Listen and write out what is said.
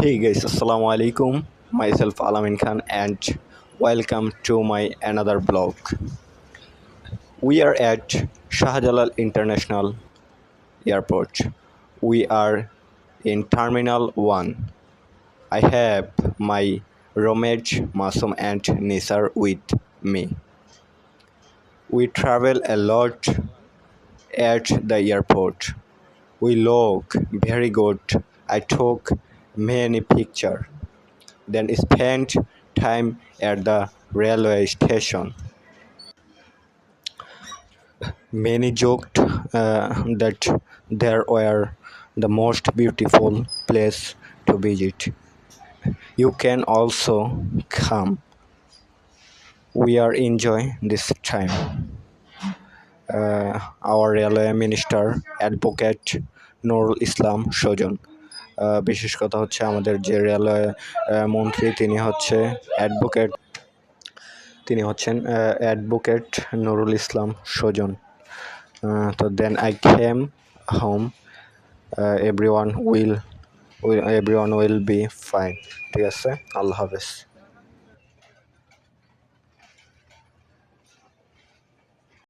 Hey guys, Assalamu alaikum. Myself Alamin Khan and welcome to my another blog. We are at Shahjalal International Airport. We are in Terminal 1. I have my roommate Masum and Nisar with me. We travel a lot at the airport. We look very good. I took many pictures, then spent time at the railway station. Many joked uh, that there were the most beautiful place to visit. You can also come. We are enjoy this time. Uh, our railway minister advocate Nurul Islam Shojon বিশেষ কথা হচ্ছে আমাদের যে railway মন্ত্রী, তিনি হচ্ছে advocate তিনি হচ্ছেন অ্যাডভোকেট নুরুল ইসলাম সজন। তো then I came home everyone will everyone will be fine ঠিক আছে? আল্লাহ হাফেজ।